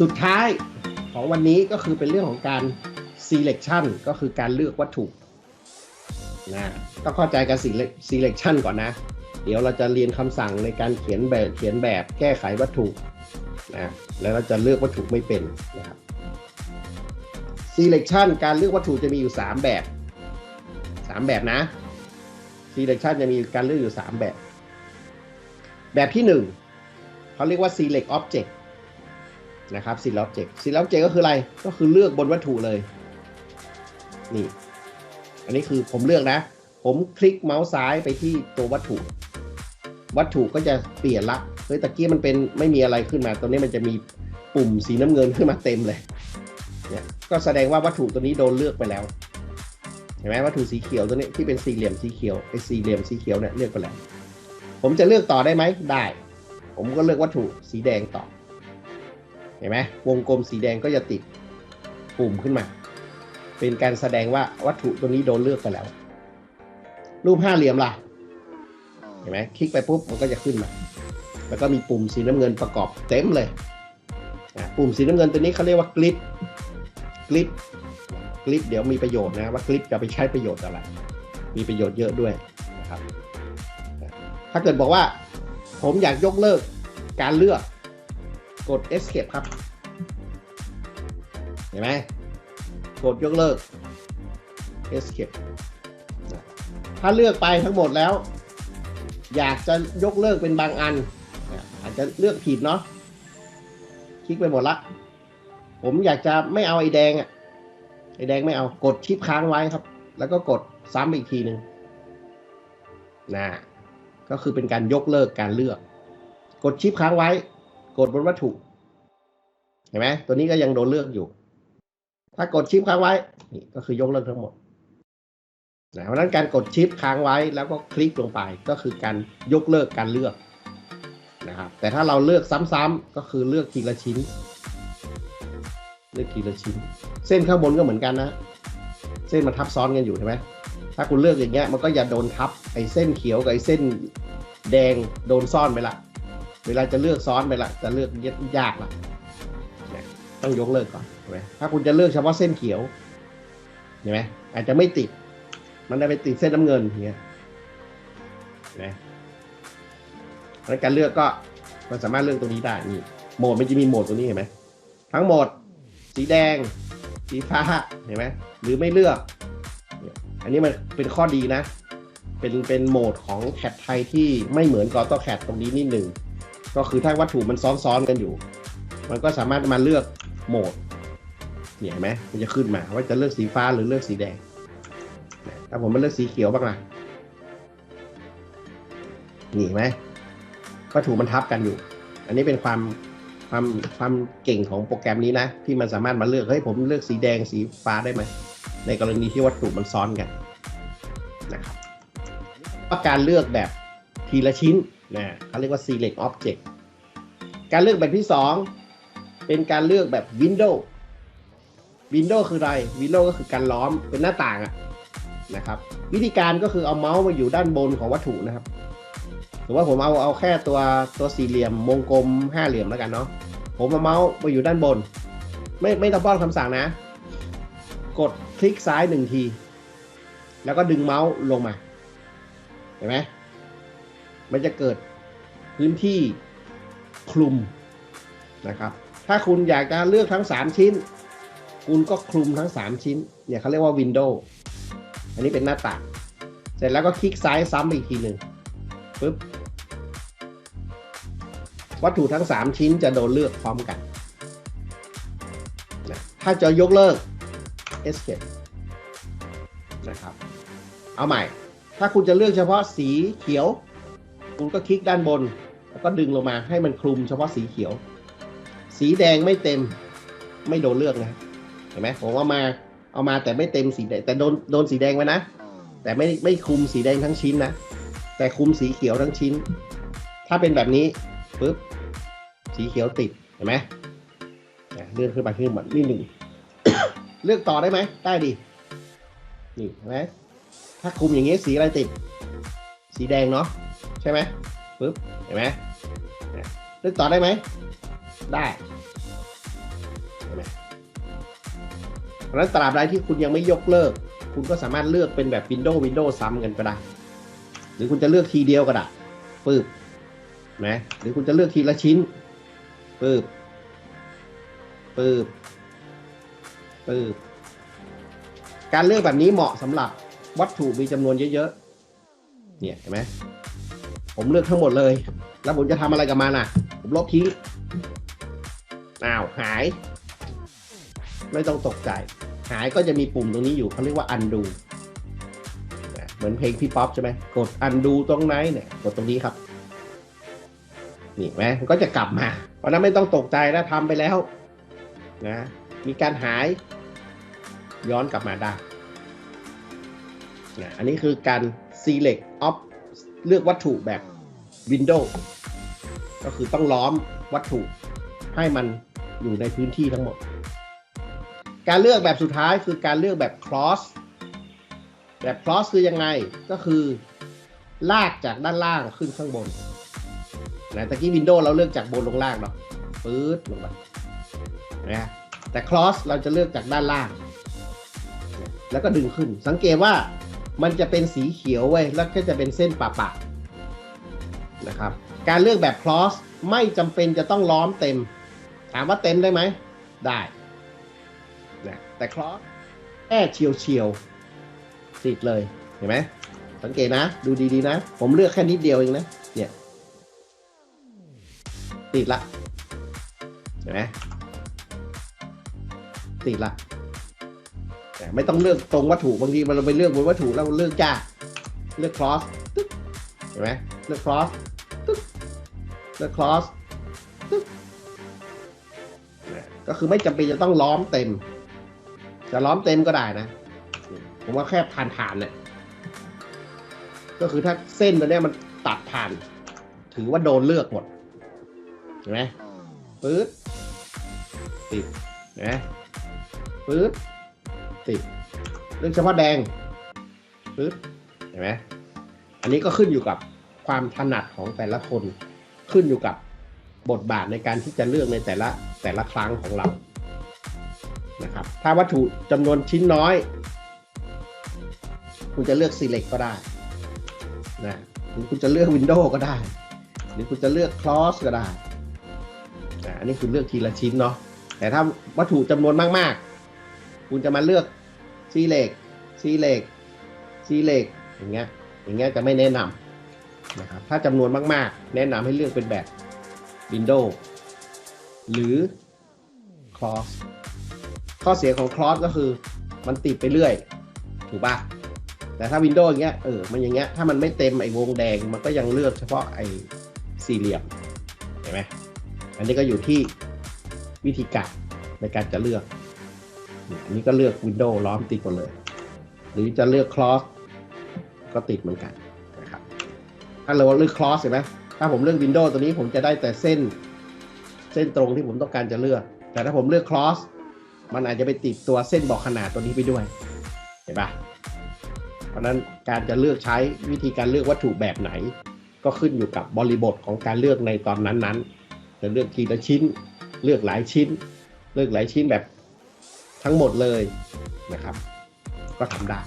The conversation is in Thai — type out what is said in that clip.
สุดท้ายของวันนี้ก็คือเป็นเรื่องของการ selection ก็คือการเลือกวัตถุนะต้องเข้าใจการ select- selection ก่อนนะ เดี๋ยวเราจะเรียนคำสั่งในการเขียนแบบเขียนแบบแก้ไขวัตถุนะแล้วเราจะเลือกวัตถุไม่เป็นนะครับ selection การเลือกวัตถุจะมีอยู่ 3 แบบ 3 แบบนะ selection จะมีการเลือกอยู่ 3 แบบ แบบที่ 1เขาเรียกว่า select object นะครับ select object select object ก็คืออะไรก็คือเลือกบนวัตถุเลยนี่อันนี้คือผมเลือกนะ ผมคลิกเมาส์ซ้ายไปที่ตัววัตถุ วัตถุก็จะเปลี่ยนละเฮ้ยตะกี้มันเป็นไม่มีอะไรขึ้นมาตรงนี้มันจะมีปุ่มสีน้ำเงินขึ้นมาเต็มเลยเนี่ยก็แสดงว่าวัตถุตัวนี้โดนเลือกไปแล้วเห็นไหมวัตถุสีเขียวตัวนี้ที่เป็นสี่เหลี่ยมสีเขียวไอ้สี่เหลี่ยมสีเขียวเนี่ยเลือกไปแล้ว ผมจะเลือกต่อได้ไหมได้ ผมก็เลือกวัตถุสีแดงต่อ ห็นไหมวงกลมสีแดงก็จะติดปุ่มขึ้นมา เป็นการแสดงว่าวัตถุตัวนี้โดนเลือกไปแล้ว รูปห้าเหลี่ยมล่ะ เห็นไหมคลิกไปปุ๊บมันก็จะขึ้นมา แล้วก็มีปุ่มสีน้ำเงินประกอบเต็มเลยปุ่มสีน้ำเงินตัวนี้เขาเรียกว่ากริปกริปกริปเดี๋ยวมีประโยชน์นะว่ากริปจะไปใช้ประโยชน์อะไร มีประโยชน์เยอะด้วยนะครับ ถ้าเกิดบอกว่า ผมอยากยกเลิกการเลือก กด escape ครับ เห็นไหมกดยกเลิก escape ถ้าเลือกไปทั้งหมดแล้ว อยากจะยกเลิกเป็นบางอัน อาจจะเลือกผิดเนาะคลิกไปหมดละ ผมอยากจะไม่เอาไอ้แดงอะไอ้แดงไม่เอากดชิปค้างไว้ครับ แล้วก็กดซ้ำอีกทีหนึ่งนะก็คือเป็นการยกเลิกการเลือก กดชิปค้างไว้ กดบนวัตถุ เห็นไหมตัวนี้ก็ยังโดนเลือกอยู่ ถ้ากดชิปค้างไว้ นี่ก็คือยกเลิกทั้งหมดนะเพราะนั้นการกดชิปค้างไว้แล้วก็คลิกลงไปก็คือการยกเลิกการเลือกนะครับแต่ถ้าเราเลือกซ้ำๆก็คือเลือกทีละชิ้น เลือกทีละชิ้น เส้นข้างบนก็เหมือนกันนะ เส้นมันทับซ้อนกันอยู่ใช่ไหมถ้าคุณเลือกอย่างเงี้ยมันก็อย่าโดนทับไอ้เส้นเขียวกับไอ้เส้นแดงโดนซ่อนไปละ เวลาจะเลือกซ้อนไปละจะเลือกยากละต้องยกเลิกก่อนเห็นไหมถ้าคุณจะเลือกเฉพาะเส้นเขียวเห็นไหมอาจจะไม่ติด มันได้ไปติดเส้นน้ำเงินอย่างเงี้ยเห็นไหมแล้วการเลือกก็มันสามารถเลือกตรงนี้ได้นี่โหมดมันจะมีโหมดตรงนี้เห็นไหมทั้งหมด สีแดง สีฟ้าเห็นไหมหรือไม่เลือก อันนี้มันเป็นข้อดีนะ เป็นเป็นโหมดของแคทไทยที่ไม่เหมือนกออโตแคทตรงนี้นิดหนึ่ง ก็คือถ้าวัตถุมันซ้อนๆกันอยู่ มันก็สามารถมาเลือกโหมดเนี่เห็นไหมมันจะขึ้นมาว่าจะเลือกสีฟ้าหรือเลือกสีแดงถ้าผมมาเลือกสีเขียวบ้างล่ะนี่เห็นไหมวัตถุมันทับกันอยู่ อันนี้เป็นความความความเก่งของโปรแกรมนี้นะ ที่มันสามารถมาเลือกเฮ้ยผมเลือกสีแดงสีฟ้าได้ไหมในกรณีที่วัตถุมันซ้อนกันนะครับว่าการเลือกแบบทีละชิ้น นะเขาเรียกว่า select object การเลือกแบบที่ 2 เป็นการเลือกแบบ window window คืออะไร window ก็คือการล้อมเป็นหน้าต่างอะนะครับ วิธีการก็คือเอาเมาส์มาอยู่ด้านบนของวัตถุนะครับหรือว่าผมเอาเอาแค่ตัวตัวสี่เหลี่ยมวงกลมห้าเหลี่ยมแล้วกันเนาะผมเอาเมาส์มาอยู่ด้านบน ไม่ไม่ต้องป้อนคำสั่งนะ กดคลิกซ้ายหนึ่งที แล้วก็ดึงเมาส์ลงมา เห็นไหม มันจะเกิดพื้นที่คลุมนะครับ ถ้าคุณอยากจะเลือกทั้ง 3 ชิ้น คุณก็คลุมทั้ง 3 ชิ้น เนี่ยเขาเรียกว่าวินโดว์อันนี้เป็นหน้าต่าง เสร็จแล้วก็คลิกซ้ายซ้ำอีกทีหนึ่งปึ๊บ วัตถุทั้ง 3 ชิ้นจะโดนเลือกพร้อมกันนะถ้าจะยกเลิก escape นะครับ เอาใหม่ ถ้าคุณจะเลือกเฉพาะสีเขียว คุณก็คลิกด้านบน แล้วก็ดึงลงมาให้มันคลุมเฉพาะสีเขียว สีแดงไม่เต็มไม่โดนเลือกนะเห็นไหมผมเอามาเอามาแต่ไม่เต็มสีแดงแต่โดนโดนสีแดงไว้นะ แต่ไม่ไม่คลุมสีแดงทั้งชิ้นนะ แต่คลุมสีเขียวทั้งชิ้น ถ้าเป็นแบบนี้ปุ๊บสีเขียวติดเห็นไหมเลื่อนขึ้นไปขึ้นมานิดหนึ่งเลือกต่อได้ไหมได้ดินี่เห็นไหมถ้าคลุมอย่างนี้สีอะไรติด สีแดงเนาะ ใช่ไหมปึ๊บเห็นไหมเนี่ยเลือกต่อได้ไหม ได้เห็นไหมเพราะฉะนั้นตราบใดที่คุณยังไม่ยกเลิก คุณก็สามารถเลือกเป็นแบบ Windows Windows ซ้ำกันก็ได้ หรือคุณจะเลือกทีเดียวก็ได้ปึ๊บนะหรือคุณจะเลือกทีละชิ้นปึ๊บปึ๊บปึ๊บการเลือกแบบนี้เหมาะสำหรับวัตถุมีจำนวนเยอะๆ เนี่ยเห็นไหม ผมเลือกทั้งหมดเลย แล้วผมจะทำอะไรกับมันอะ ผมลบทิ้งอ้าวหาย ไม่ต้องตกใจ หายก็จะมีปุ่มตรงนี้อยู่เขาเรียกว่า undo เหมือนเพลงพี่ป๊อปใช่ไหมกด undo ตรงไหนเนี่ยกดตรงนี้ครับนี่ไหมมันก็จะกลับมา เพราะนั้นไม่ต้องตกใจนะทำไปแล้วนะมีการหายย้อนกลับมาได้นะอันนี้คือการ select of เลือกวัตถุแบบ Windows ก็คือต้องล้อมวัตถุให้มันอยู่ในพื้นที่ทั้งหมด การเลือกแบบสุดท้ายคือการเลือกแบบ cross แบบ cross คือยังไงก็คือ ลากจากด้านล่างขึ้นข้างบนนะตะกี้ Windows เราเลือกจากบนลงล่างเนาะปื๊ดลงไปนะแต่ cross เราจะเลือกจากด้านล่าง แล้วก็ดึงขึ้น สังเกตว่า มันจะเป็นสีเขียวเว้ยแล้วก็จะเป็นเส้นปะปะนะครับ การเลือกแบบ cross ไม่จำเป็นจะต้องล้อมเต็ม ถามว่าเต็มได้ไหม ได้นะแต่ cross แค่เฉียวเฉียวติดเลยเห็นไหมสังเกตนะ ดูดีๆนะ ผมเลือกแค่นิดเดียวเองนะ เนี่ย ติดละ เห็นไหมติดละ ไม่ต้องเลือกตรงวัตถุบางทีมันเราไปเลือกบนวัตถุแล้วเลือกจ้าเลือก cross ตึ๊กเห็นไหมเลือก cross ตึ๊กเลือก cross ตึ๊กก็คือไม่จำเป็นจะต้องล้อมเต็ม จะล้อมเต็มก็ได้นะ ผมว่าแค่ผ่านผ่านๆเนี่ยก็คือถ้าเส้นตัวเนี้ยมันตัดผ่าน ถือว่าโดนเลือกหมดเห็นไหมปื๊ดติดเห็นไหมปื๊ด ติเรื่องเฉพาะแดงปึ๊บเห็นไหมอันนี้ก็ขึ้นอยู่กับความถนัดของแต่ละคนขึ้นอยู่กับบทบาทในการที่จะเลือกในแต่ละแต่ละครั้งของเรานะครับ ถ้าวัตถุจำนวนชิ้นน้อย คุณจะเลือก select ก็ได้นะหรือคุณจะเลือก Windows ก็ได้ หรือคุณจะเลือก cross ก็ได้นะอันนี้คือเลือกทีละชิ้นเนาะแต่ถ้าวัตถุจำนวนมาก คุณจะมาเลือกซีเล็กซีเล็กซีเล็กอย่างเงี้ยอย่างเงี้ยจะไม่แนะนำนะครับถ้าจำนวนมากๆ แนะนำให้เลือกเป็นแบบ Windows หรือ Cross ข้อเสียของ Cross ก็คือมันติดไปเรื่อย ถูกปะแต่ถ้า Windows อย่างเงี้ยเออมันอย่างเงี้ยถ้ามันไม่เต็มไอ้วงแดงมันก็ยังเลือกเฉพาะไอ้สี่เหลี่ยมเห็นไหมอันนี้ก็อยู่ที่วิธีการในการจะเลือก เนี่ยอันนี้ก็เลือก Windows ล้อมติดหมดเลย หรือจะเลือก Cross ก็ติดเหมือนกันนะครับถ้าเราเลือก Cross เห็นไหมถ้าผมเลือก Windows ตัวนี้ผมจะได้แต่เส้น เส้นตรงที่ผมต้องการจะเลือก แต่ถ้าผมเลือก Cross มันอาจจะไปติดตัวเส้นบอกขนาดตัวนี้ไปด้วย เห็นปะเพราะฉะนั้นการจะเลือกใช้วิธีการเลือกวัตถุแบบไหน ก็ขึ้นอยู่กับบริบทของการเลือกในตอนนั้นๆจะเลือกทีละชิ้น เลือกหลายชิ้น เลือกหลายชิ้นแบบ ทั้งหมดเลยนะครับ ก็ทำได้